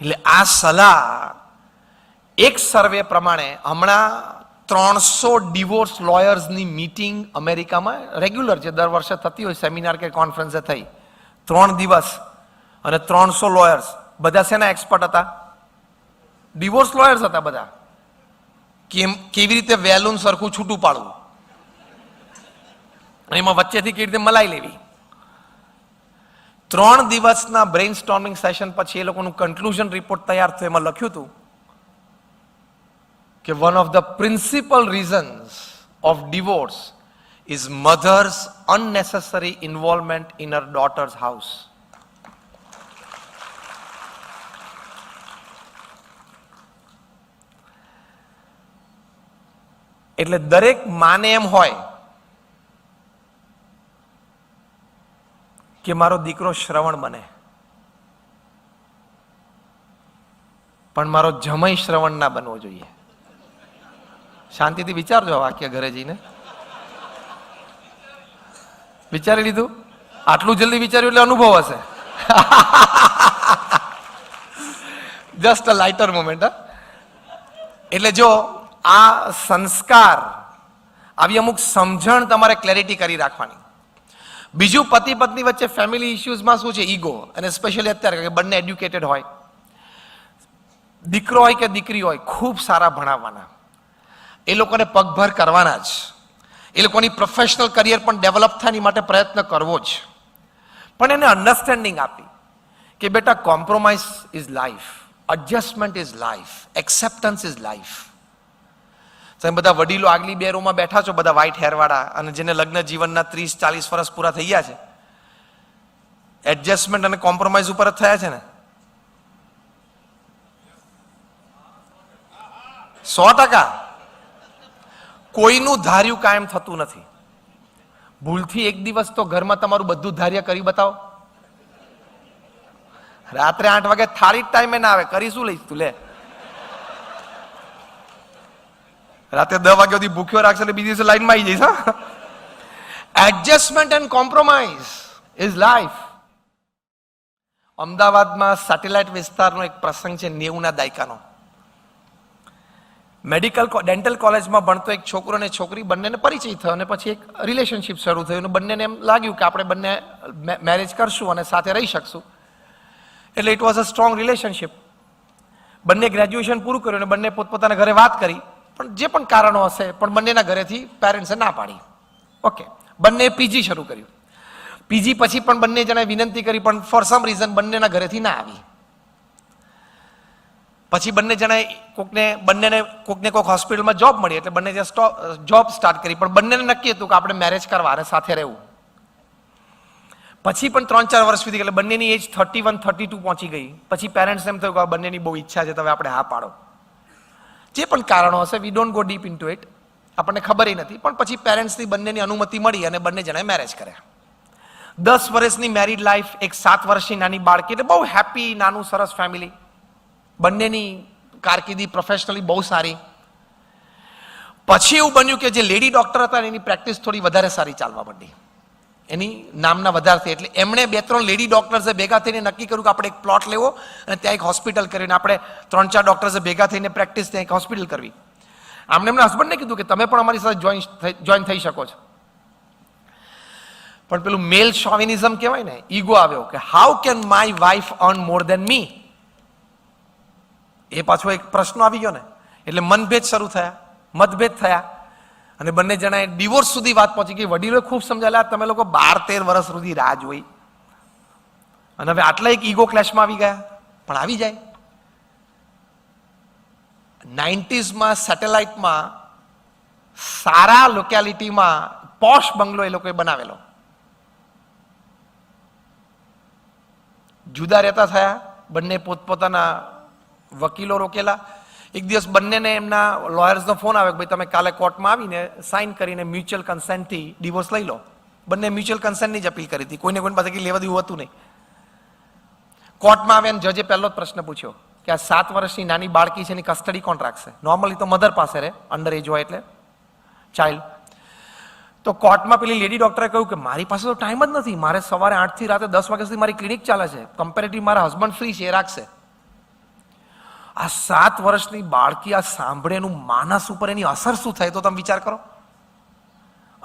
એટલે આ સલાહ એક સર્વે પ્રમાણે હમણાં ત્રણસો ડિવોર્સ લોયર્સની મીટિંગ અમેરિકામાં રેગ્યુલર જે દર વર્ષે થતી હોય, સેમિનાર કે કોન્ફરન્સે થઈ, ત્રણ દિવસ અને ત્રણસો લોયર્સ. બધા શેના એક્સપર્ટ હતા? ડિવોર્સ લોયર્સ હતા બધા. કેમ, કેવી રીતે વેલૂન સરખું છૂટું પાડવું? એમાં વચ્ચેથી કેવી રીતે મલાઈ લેવી? ત્રણ દિવસના બ્રેઇન સ્ટોર્મિંગ સેશન પછી એ લોકોનું કન્ક્લુઝન રિપોર્ટ તૈયાર થયો. એમાં લખ્યું હતું કે one of the principal reasons of divorce is mother's unnecessary involvement in her daughter's house એટલે દરેક માને એમ હોય કે મારો દીકરો શ્રવણ બને. પણ મારો જમય શ્રવણ ના બનવો જોઈએ. શાંતિથી વિચારજો આ વાક્ય ઘરે જઈને. વિચારી લીધું? આટલું જલ્દી વિચાર્યું એટલે અનુભવ હશે. જસ્ટ અ લાઇટર મોમેન્ટ એટલે જો આ સંસ્કાર, આવી અમુક સમજણ તમારે ક્લેરિટી કરી રાખવાની. બીજું પતિ પત્ની વચ્ચે ફેમિલી ઇશ્યુઝમાં શું છે? ઈગો અને સ્પેશિયલી અત્યારે કે બંને એડ્યુકેટેડ હોય. દીકરો હોય કે દીકરી હોય, ખૂબ સારા ભણાવવાના. એ લોકોને પગભર કરવાના જ. એ લોકોની પ્રોફેશનલ કરિયર પણ ડેવલપ થાય એની માટે પ્રયત્ન કરવો જ. પણ એને અન્ડરસ્ટેન્ડિંગ આપી કે બેટા compromise is life adjustment is life acceptance is life તમે બધા વડીલો આગલી બે રોમાં બેઠા છો, બધા વ્હાઈટ હેરવાળા અને જેને લગ્ન જીવનના ત્રીસ, ચાલીસ વર્ષ પૂરા થઈ ગયા છે. એડજસ્ટમેન્ટ અને કોમ્પ્રોમાઇઝ ઉપર જ થયા છે ને? સો ટકા. કોઈનું ધાર્યું કાયમ થતું નથી. ભૂલથી એક દિવસ તો ઘરમાં તમારું બધું ધાર્ય કરી બતાવો. રાત્રે આઠ વાગે થાળી ટાઈમે ના આવે કરી શું લઈશ તું લે. રાતે દસ વાગ્યા સુધી ભૂખ્યો રાખશે એટલે બીજી દિવસે લાઈનમાં આવી જઈશ, હા. Adjustment and compromise is life અમદાવાદમાં સેટેલાઇટ વિસ્તારનો એક પ્રસંગ છે, નેવુંના દાયકાનો. મેડિકલ ડેન્ટલ કોલેજમાં ભણતો એક છોકરો અને છોકરી બંનેને પરિચય થયો અને પછી એક રિલેશનશિપ શરૂ થયું અને બંનેને એમ લાગ્યું કે આપણે બંને મેરેજ કરશું અને સાથે રહી શકશું. એટલે it was a strong relationship બંને ગ્રેજ્યુએશન પૂરું કર્યું અને બંને પોતપોતાના ઘરે વાત કરી. પણ જે પણ કારણો હશે, પણ બંનેના ઘરેથી પેરેન્ટ્સે ના પાડી. ઓકે બંને પીજી શરૂ કર્યું. પીજી પછી પણ બંને જણાએ વિનંતી કરી, પણ ફોર સમ રીઝન બંનેના ઘરેથી ના આવી. પછી બંને જણાએ કોકને, બંનેને કોકને કોક હોસ્પિટલમાં જોબ મળી, એટલે બંને ત્યાં જોબ સ્ટાર્ટ કરી. પણ બંનેને નક્કી હતું કે આપણે મેરેજ કરવા, અને સાથે રહેવું. પછી પણ ત્રણ ચાર વર્ષ સુધી, એટલે બંનેની age thirty one thirty two પહોંચી ગઈ. પછી પેરેન્ટ્સ એમ થયું કે બંનેની બહુ ઈચ્છા છે તમે આપણે હા પાડો. જે પણ કારણો હશે we don't go deep into it આપણને ખબર નથી. પણ પછી પેરેન્ટ્સની બંનેની અનુમતિ મળી અને બંને જણાએ મેરેજ કર્યા. દસ વર્ષની મેરિડ લાઈફ એક સાત વર્ષની નાની બાળકી એટલે બહુ હેપી નાનું, સરસ ફેમિલી બંનેની કારકિર્દી પ્રોફેશનલી બહુ સારી. પછી એવું બન્યું કે જે લેડી ડોક્ટર હતા એની પ્રેક્ટિસ થોડી વધારે સારી ચાલવા માંડી. એની નામના વધારે થઈ એટલે એમણે બે ત્રણ લેડી ડૉક્ટર્સે ભેગા થઈને નક્કી કર્યું કે આપણે એક પ્લોટ લેવો અને ત્યાં એક હોસ્પિટલ કરીને આપણે ત્રણ ચાર ડૉક્ટર્સે ભેગા થઈને પ્રેક્ટિસ ત્યાં એક હોસ્પિટલ કરવી. આમને એમના હસબન્ડને કીધું કે તમે પણ અમારી સાથે જોઈન જોઈન થઈ શકો છો. પણ પેલું મેલ શોવિનિઝમ કહેવાય ને ઈગો આવ્યો કે how can my wife earn more than me એ પાછો એક પ્રશ્ન આવી ગયો ને. એટલે મનભેદ શરૂ થયા, મતભેદ થયા. અને બંને જણાએ ડિવોર્સ સુધી વાત પહોંચી ગઈ. વડીલોએ ખૂબ સમજાયેલા તમે લોકો બાર તેર વર્ષ સુધી રાહ જોઈ. અને હવે આટલા એક ઈગો ક્લેશમાં આવી ગયા. પણ આવી જાય. નાઇન્ટીઝમાં સેટેલાઇટમાં સારા લોકેલિટીમાં પોશ બંગલો એ લોકોએ બનાવેલો. જુદા રહેતા થયા. બંને પોતપોતાના વકીલો રોકેલા. એક દિવસ બંનેને એમના લોયર્સનો ફોન આવ્યો કે ભાઈ તમે કાલે કોર્ટમાં આવીને સાઇન કરીને મ્યુચ્યુઅલ કન્સેન્ટથી ડિવોર્સ લઈ લો. બંને મ્યુચ્યુઅલ કન્સેન્ટની જ અપીલ કરી હતી. કોઈને કોઈ પાસે કંઈ લેવા દેવું હતું નહીં. કોર્ટમાં આવ્યા અને જજે પહેલો જ પ્રશ્ન પૂછ્યો કે આ સાત વર્ષની નાની બાળકી છે એની કસ્ટડી કોણ રાખશે? નોર્મલી તો મધર પાસે રહે અંડર એજ હોય એટલે. ચાઇલ્ડ તો કોર્ટમાં પેલી લેડી ડોક્ટરે કહ્યું કે મારી પાસે તો ટાઈમ જ નથી. મારે સવારે આઠથી રાતે દસ વાગ્યા સુધી મારી ક્લિનિક ચાલે છે. કમ્પેરેટિવ મારા હસબન્ડ ફ્રી છે, એ રાખશે. આ સાત વર્ષની બાળકી આ સાંભળે એનું માનસ ઉપર એની અસર શું થાય તો તમે વિચાર કરો.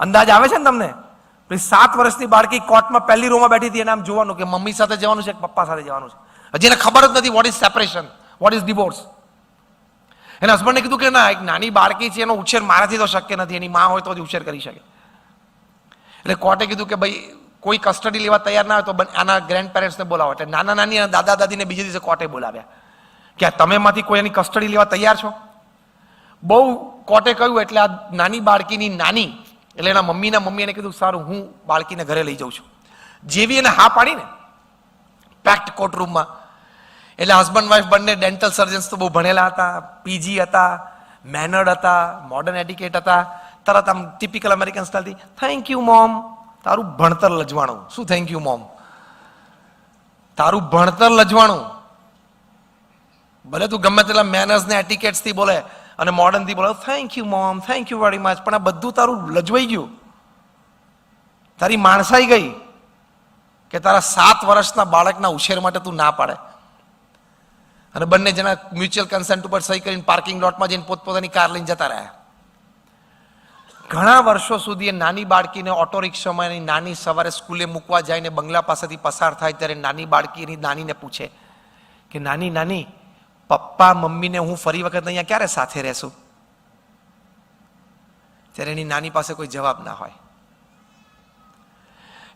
અંદાજ આવે છે ને તમને? સાત વર્ષની બાળકી કોર્ટમાં પહેલી રોમાં બેઠી હતી, એને આમ જોવાનું કે મમ્મી સાથે જવાનું છે કે પપ્પા સાથે જવાનું છે? હજી એને ખબર જ નથી what is separation what is divorce એના હસબન્ડને કીધું કે ના, એક નાની બાળકી છે, એનો ઉછેર મારાથી તો શક્ય નથી, એની માં હોય તો જ ઉછેર કરી શકે. એટલે કોર્ટે કીધું કે ભાઈ, કોઈ કસ્ટડી લેવા તૈયાર ના હોય તો આના ગ્રેન્ડ પેરેન્ટ્સને બોલાવો. એટલે નાના નાની દાદા દાદીને બીજે દિવસે કોર્ટે બોલાવ્યા. કે તમેમાંથી કોઈ એની કસ્ટડી લેવા તૈયાર છો? બહુ કોર્ટે કહ્યું એટલે આ નાની બાળકીની નાની, એટલે એના મમ્મીના મમ્મી એને કીધું, સારું, હું બાળકીને ઘરે લઈ જાઉં છું. જેવી એને હા પાડી ને પેક્ટ કોર્ટરૂમમાં એટલે હસબન્ડ વાઈફ બંને ડેન્ટલ સર્જન્સ તો બહુ ભણેલા હતા પીજી હતા, મેનર્ડ હતા મોડર્ન એડિકેટ હતા, તરત આમ ટિપિકલ અમેરિકન સ્ટાઇલથી થેન્ક યુ મોમ તારું ભણતર લજવાણું. શું થેન્ક યુ મોમ તારું ભણતર લજવાણું. ભલે તું ગમે તેટલા મેનર્સ ને એટિકેટ્સથી બોલે અને મોડર્નથી બોલે thank you mom thank you very much પણ આ બધું તારું લજવાઈ ગયું. તારી માણસાઈ ગઈ કે તારા સાત વર્ષના બાળકના ઉછેર માટે તું ના પાડે. અને બંને જણા મ્યુચ્યુઅલ કન્સન્ટ ઉપર સહી કરીને પાર્કિંગ લોટમાં જઈને પોતપોતાની કાર લઈને જતા રહ્યા. ઘણા વર્ષો સુધી એ નાની બાળકીને ઓટો રિક્ષામાં એની નાની સવારે સ્કૂલે મૂકવા જાય ને બંગલા પાસેથી પસાર થાય ત્યારે નાની બાળકી એની નાનીને પૂછે કે, નાની નાની પપ્પા, મમ્મીને હું ફરી વખત અહીંયા ક્યારે સાથે રહેશું? ત્યારે એની નાની પાસે કોઈ જવાબ ના હોય.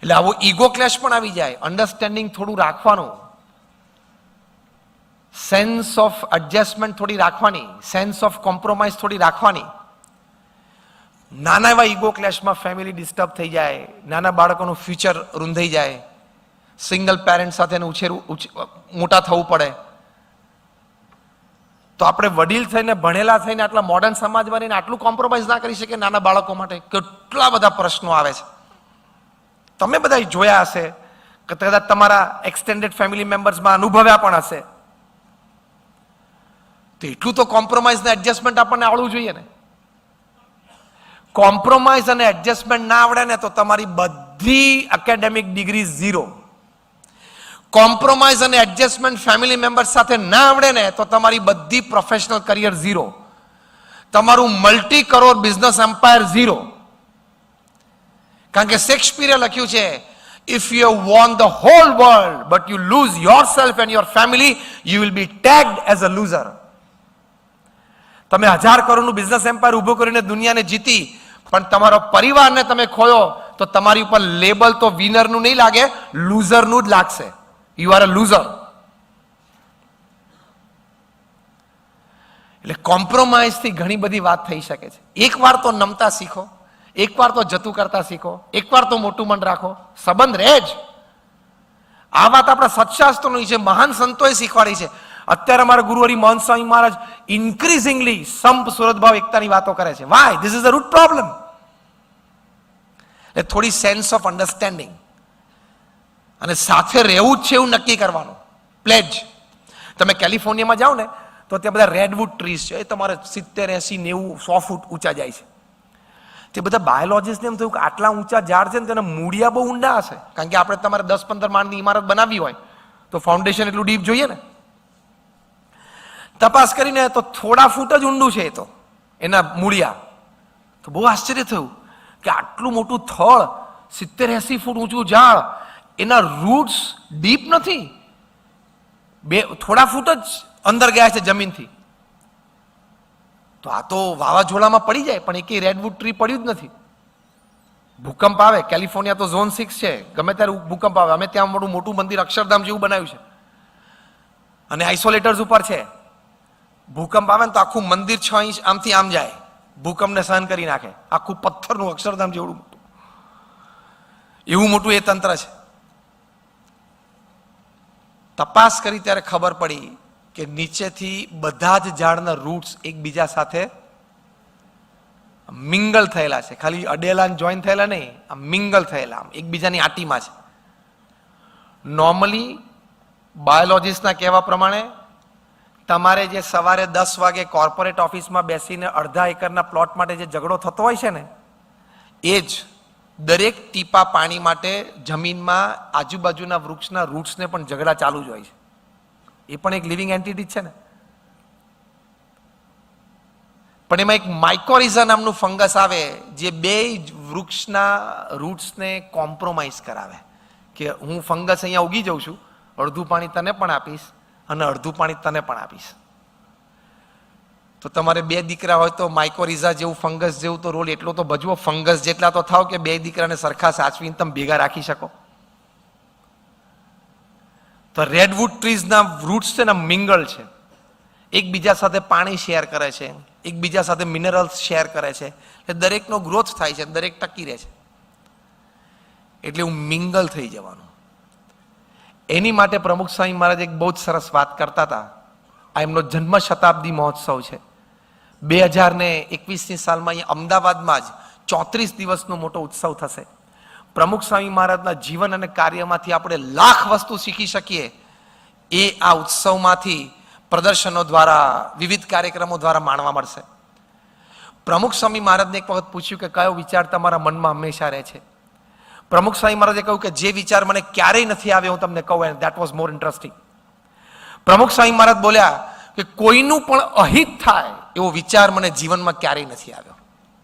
એટલે આવો ઈગો ક્લેશ પણ આવી જાય. અન્ડરસ્ટેન્ડિંગ થોડું રાખવાનું. સેન્સ ઓફ એડજસ્ટમેન્ટ થોડી રાખવાની. સેન્સ ઓફ કોમ્પ્રોમાઇઝ થોડી રાખવાની. નાના એવા ઈગો ક્લેશમાં ફેમિલી ડિસ્ટર્બ થઈ જાય. નાના બાળકોનું ફ્યુચર રૂંધાઈ જાય. સિંગલ પેરેન્ટ સાથે ઉછેરું મોટા થવું પડે. તો આપણે વડીલ થઈને, ભણેલા થઈને, આટલા મોડર્ન સમાજમાં રહીને આટલું કોમ્પ્રોમાઇઝ ના કરી શકીએ નાના બાળકો માટે? કેટલા બધા પ્રશ્નો આવે છે. તમે બધા જોયા હશે કે કદાચ તમારા એક્સટેન્ડેડ ફેમિલી મેમ્બર્સમાં અનુભવ્યા પણ હશે. તો એટલું તો કોમ્પ્રોમાઇઝ ને એડજસ્ટમેન્ટ આપણને આવડવું જોઈએ ને. કોમ્પ્રોમાઇઝ અને એડજસ્ટમેન્ટ ના આવડે ને તો તમારી બધી એકેડેમિક ડિગ્રી ઝીરો કોમ્પ્રોમાઇઝ અને એડજસ્ટમેન્ટ ફેમિલી મેમ્બર્સ સાથે ના આવડે ને, તો તમારી બધી પ્રોફેશનલ કરિયર ઝીરો તમારું multi crore business empire zero કારણ કે શેક્સપિયરે લખ્યું છે if you won the whole world but you lose yourself and your family you will be tagged as a loser તમે હજાર કરોડનું બિઝનેસ એમ્પાયર ઊભો કરીને દુનિયાને જીતી, પણ તમારો પરિવારને તમે ખોયો, તો તમારી ઉપર લેબલ તો વિનરનું નહીં લાગે લૂઝરનું જ લાગશે. યુ આર અ લૂઝર એટલે કોમ્પ્રોમાઇઝથી ઘણી બધી વાત થઈ શકે છે. એકવાર તો નમતા શીખો, એકવાર તો જતું કરતા શીખો, એકવાર તો મોટું મન રાખો, સંબંધ રહે જ. આ વાત આપણા સત્શાસ્ત્રોની છે, મહાન સંતોએ શીખવાડી છે. અત્યારે અમારા ગુરુહરિ મોહન સ્વામી મહારાજ ઇન્ક્રીઝિંગલી સંપ સુરતભાવ એકતાની વાતો કરે છે. Why this is a root problem એટલે થોડી સેન્સ ઓફ અન્ડરસ્ટેન્ડિંગ અને સાથે રહેવું જ છે એવું નક્કી કરવાનું. પ્લેજ તમે કેલિફોર્નિયામાં જાઓ ને, તો ત્યાં બધા રેડવુડ ટ્રીઝ છે, એ તમારે સિત્તેર, એસી, નેવું, સો ફૂટ ઊંચા જાય છે. તે બધા બાયોલોજીસ્ટને એમ થયું કે આટલા ઊંચા ઝાડ છે ને, તેના મૂળિયા બહુ ઊંડા હશે. કારણ કે આપણે તમારે દસ, પંદર માળની ઇમારત બનાવવી હોય, તો ફાઉન્ડેશન એટલું ડીપ જોઈએ ને. તપાસ કરીને તો થોડા ફૂટ જ ઊંડું છે એ તો, એના મૂળિયા. તો બહુ આશ્ચર્ય થયું કે આટલું મોટું થળ, સિત્તેર, એસી ફૂટ ઊંચું ઝાડ એના રૂટ્સ ડીપ નથી. બે, થોડા ફૂટ જ અંદર ગયા છે જમીનથી. તો આ તો વાવાઝોડામાં પડી જાય, પણ એક રેડવુડ ટ્રી પડ્યું જ નથી. ભૂકંપ આવે કેલિફોર્નિયા તો ઝોન સિક્સ છે, ગમે ત્યારે ભૂકંપ આવે, અમે ત્યાં મોટું મોટું મંદિર અક્ષરધામ જેવું બનાવ્યું છે. અને આઇસોલેટર્સ ઉપર છે. ભૂકંપ આવે ને તો આખું મંદિર છ ઇંચ આમથી આમ જાય. ભૂકંપને સહન કરી નાખે. આખું પથ્થરનું અક્ષરધામ જેવડું મોટું. એવું મોટું એ તંત્ર છે. તપાસ કરી ત્યારે ખબર પડી કે નીચેથી બધા જ ઝાડના રૂટ્સ એકબીજા સાથે મિંગલ થયેલા છે. ખાલી અડેલા જોઈન થયેલા નહીં આ મિંગલ થયેલા, આમ એકબીજાની આટીમાં છે. નોર્મલી બાયોલોજીસ્ટના કહેવા પ્રમાણે, તમારે જે સવારે દસ વાગે કોર્પોરેટ ઓફિસમાં બેસીને અડધા એકરના પ્લોટ માટે જે ઝઘડો થતો હોય છે ને, એ જ દરેક ટીપા પાણી માટે જમીનમાં આજુબાજુના વૃક્ષના રૂટ્સને પણ ઝઘડા ચાલુ જ હોય છે. એ પણ એક લિવિંગ એન્ટિટી છે ને. પણ એમાં એક માઇકોરિઝા નામનું ફંગસ આવે જે બે વૃક્ષના રૂટ્સને કોમ્પ્રોમાઇઝ કરાવે. કે હું ફંગસ અહીંયા ઉગી જાઉં છું, અડધું પાણી તને પણ આપીશ અને અડધું પાણી તને પણ આપીશ. તો તમારે બે દીકરા હોય તો માઇકોરિઝા જેવું ફંગસ જેવું તો રોલ એટલો તો ભજવો. ફંગસ જેટલા તો થાવ કે બે દીકરાને સરખા સાચવીને તમે ભેગા રાખી શકો. તો રેડવુડ ટ્રીઝના રૂટ્સ છે ને મિંગલ છે. એકબીજા સાથે પાણી શેર કરે છે. એકબીજા સાથે મિનરલ્સ શેર કરે છે. એટલે દરેકનો ગ્રોથ થાય છે, દરેક ટકી રહે છે. એટલે હું મિંગલ થઈ જવાનું. એની માટે પ્રમુખ સ્વામી મહારાજ એક બહુ જ સરસ વાત કરતા હતા. આ એમનો જન્મ શતાબ્દી મહોત્સવ છે. બે હજાર ને એકવીસની સાલમાં અહીંયા અમદાવાદમાં જ ચોત્રીસ દિવસનો મોટો ઉત્સવ થશે. પ્રમુખ સ્વામી મહારાજના જીવન અને કાર્યમાંથી આપણે લાખ વસ્તુ શીખી શકીએ. એ આ ઉત્સવમાંથી પ્રદર્શનો દ્વારા, વિવિધ કાર્યક્રમો દ્વારા માણવા મળશે. પ્રમુખ સ્વામી મહારાજને એક વખત પૂછ્યું કે કયો વિચાર તમારા મનમાં હંમેશા રહે છે? પ્રમુખ સ્વામી મહારાજે કહ્યું કે જે વિચાર મને ક્યારેય નથી આવ્યો હું તમને કહું that was more interesting Pramukh Swami મહારાજ બોલ્યા કે કોઈનું પણ અહિત થાય એવો વિચાર મને જીવનમાં ક્યારેય નથી આવ્યો.